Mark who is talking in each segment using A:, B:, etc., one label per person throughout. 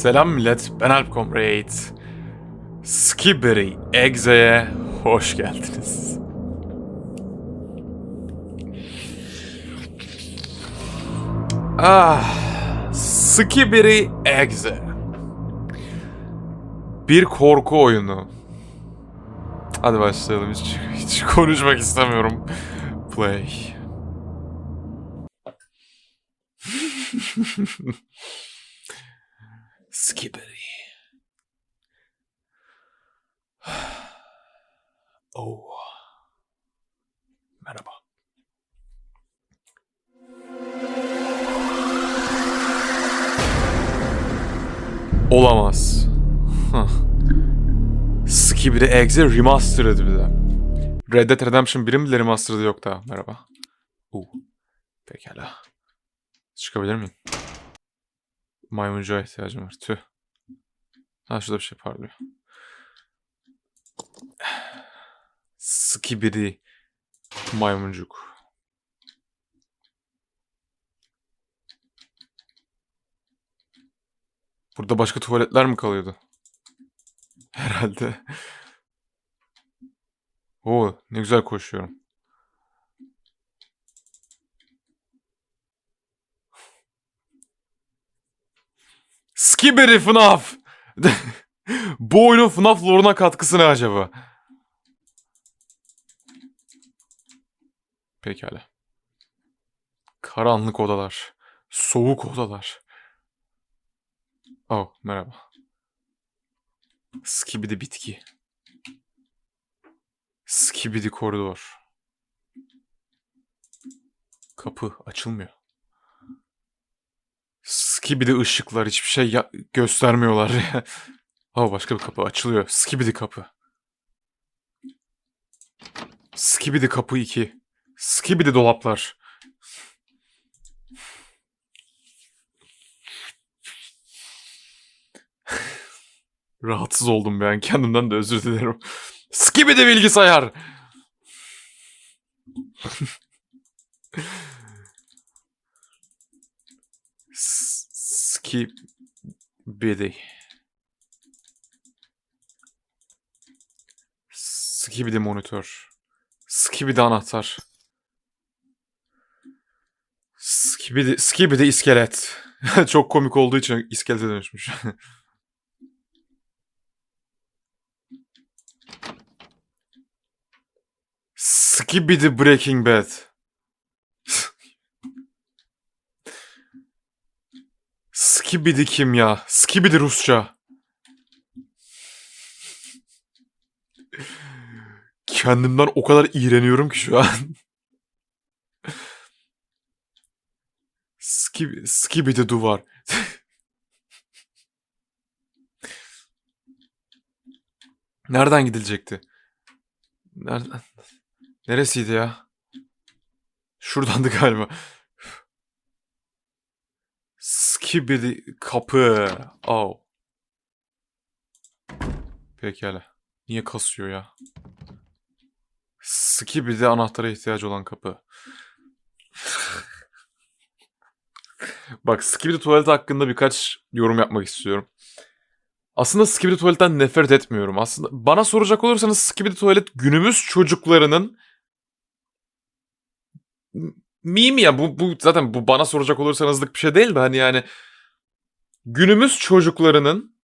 A: Selam millet, ben Alp Comrade. Skibbery Exe'ye hoş geldiniz. Ah, Skibbery Exe. Bir korku oyunu. Hadi başlayalım, hiç, hiç konuşmak istemiyorum. Play. Skibbery. Oh. Merhaba. Olamaz. Skibidi Exe Remastered bir de. Red Dead Redemption 1'in bile Remastered'ı yok daha. Merhaba. Uh. Pekala. Çıkabilir miyim? Maymuncuğa ihtiyacım var. Tüh. Ha şurada bir şey parlıyor. Skibidi maymuncuk. Burada başka tuvaletler mi kalıyordu? Herhalde. Oo, ne güzel koşuyorum. Skibidi FNAF! Bu oyunun FNAF lore'una katkısı ne acaba? Pekala. Karanlık odalar. Soğuk odalar. Oh, merhaba. Skibidi bitki. Skibidi koridor. Kapı açılmıyor. Skibidi ışıklar hiçbir şey ya- göstermiyorlar. oh, başka bir kapı açılıyor. Skibidi kapı. Skibidi kapı 2. Skibidi dolaplar. Rahatsız oldum ben. Kendimden de özür dilerim. Skibidi bilgisayar. S- Skibidi. Skibidi monitör. Skibidi anahtar. Skibidi, Skibidi iskelet. Çok komik olduğu için iskelete dönüşmüş. Skibidi Breaking Bad. Skibidi kim ya? Skibidi Rusça. Kendimden o kadar iğreniyorum ki şu an. Skib Skibidi duvar. Nereden gidilecekti? Nereden? Neresiydi ya? Şuradandı galiba. Skibidi kapı. Oh. Pekala. Niye kasıyor ya? Skibidi anahtara ihtiyacı olan kapı. Bak Skibidi tuvalet hakkında birkaç yorum yapmak istiyorum. Aslında Skibidi tuvaletten nefret etmiyorum. Aslında bana soracak olursanız Skibidi tuvalet günümüz çocuklarının meme ya bu, bu zaten bu bana soracak olursanızlık bir şey değil de hani yani günümüz çocuklarının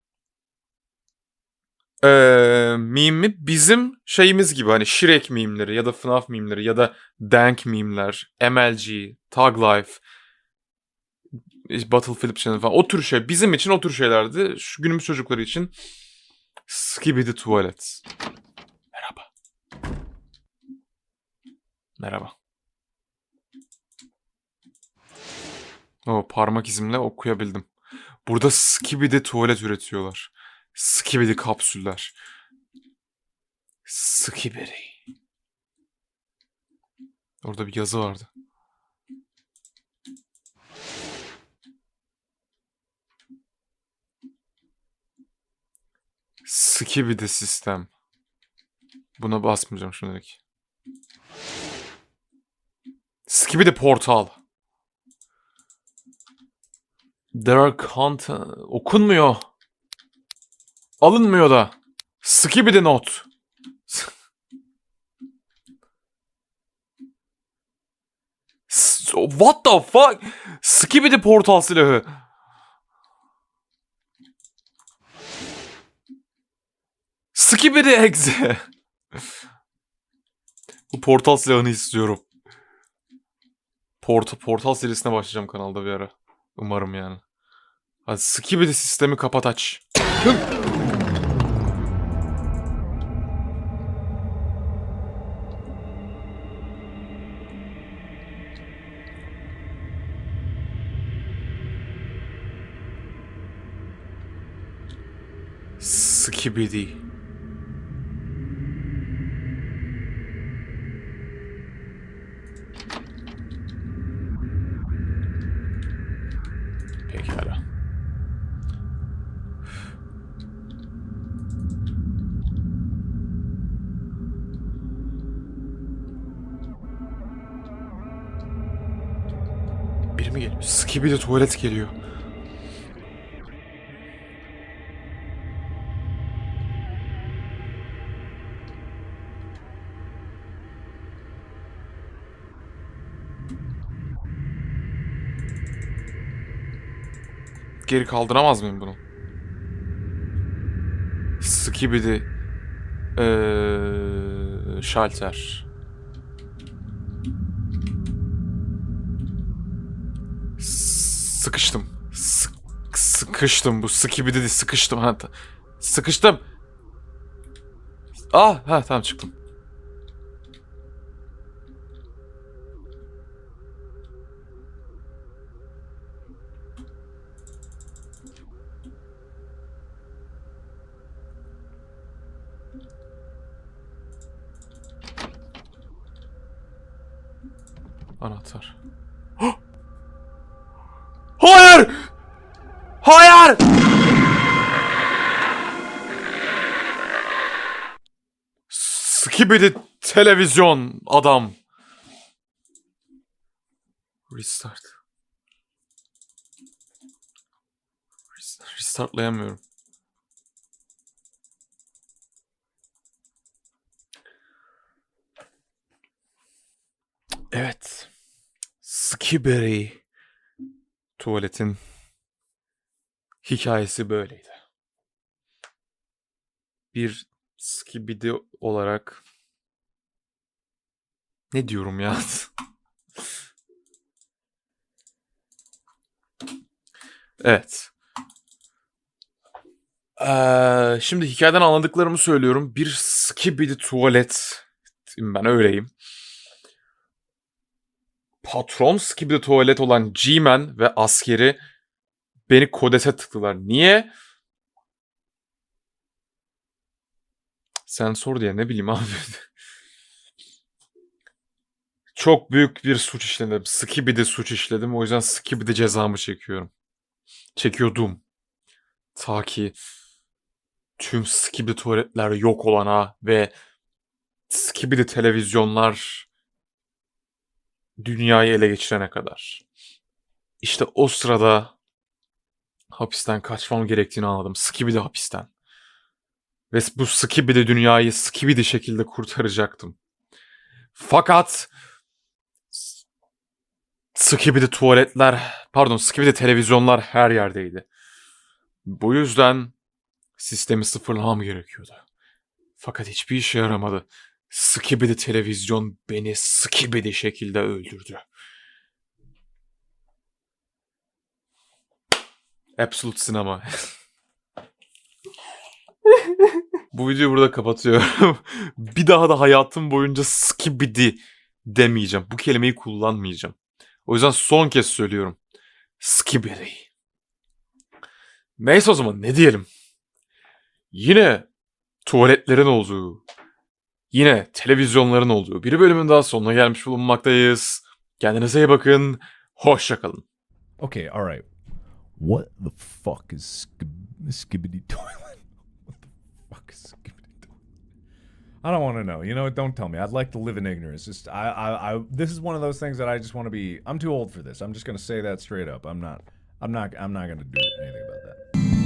A: eee mimi bizim şeyimiz gibi hani Shrek mimleri ya da FNAF mimleri ya da Dank mimler, MLG, Tug Life, Battlefield Channel falan o tür şey bizim için o tür şeylerdi. Şu günümüz çocukları için Skibidi tuvalet. Merhaba. Merhaba. O parmak izimle okuyabildim. Burada skibidi tuvalet üretiyorlar. Skibidi kapsüller. Skibidi. Orada bir yazı vardı. Skibidi sistem. Buna basmayacağım şimdilik. Skibidi portal. There are content... Okunmuyor. Alınmıyor da. Skibidi not. S- What the fuck? Skibidi portal silahı. Skibidi exe. Bu portal silahını istiyorum. Port portal serisine başlayacağım kanalda bir ara. Umarım yani. Hadi Skibidi sistemi kapat aç. Skibidi. Mi geliyor? Skibidi tuvalet geliyor. Geri kaldıramaz mıyım bunu? Skibidi. Eee şalter. Sıkıştım. Sık- sıkıştım bu skibidi değil sıkıştım. Ha, sıkıştım. Ah ha tamam çıktım. Anahtar. Hah! Hayır! Hayır! Skibidi televizyon adam. Restart. Restart- Restartlayamıyorum. Evet. Skibidi tuvaletin hikayesi böyleydi. Bir skibidi olarak ne diyorum ya? evet. Ee, şimdi hikayeden anladıklarımı söylüyorum. Bir skibidi tuvalet. Ben öyleyim. Patron skibidi tuvalet olan G-Man ve askeri beni kodese tıktılar. Niye? Sen sor diye ne bileyim abi. Çok büyük bir suç işledim. Skibidi suç işledim. O yüzden Skibidi cezamı çekiyorum. Çekiyordum. Ta ki tüm Skibidi tuvaletler yok olana ve Skibidi televizyonlar dünyayı ele geçirene kadar. İşte o sırada hapisten kaçmam gerektiğini anladım. Skibidi hapisten. Ve bu Skibidi dünyayı Skibidi şekilde kurtaracaktım. Fakat Skibidi tuvaletler, pardon Skibidi televizyonlar her yerdeydi. Bu yüzden sistemi sıfırlamam gerekiyordu. Fakat hiçbir işe yaramadı. Skibidi televizyon beni Skibidi şekilde öldürdü. Absolute Sinema. Bu videoyu burada kapatıyorum. bir daha da hayatım boyunca skibidi demeyeceğim. Bu kelimeyi kullanmayacağım. O yüzden son kez söylüyorum. Skibidi. Neyse o zaman ne diyelim. Yine tuvaletlerin olduğu, yine televizyonların olduğu bir bölümün daha sonuna gelmiş bulunmaktayız. Kendinize iyi bakın. Hoşçakalın.
B: Okay, all right. What the fuck is skib- skibbity toilet? What the fuck is skibbity toilet? I don't want to know. You know what? Don't tell me. I'd like to live in ignorance. Just I, I, I. This is one of those things that I just want to be. I'm too old for this. I'm just gonna say that straight up. I'm not. I'm not. I'm not gonna do anything about that.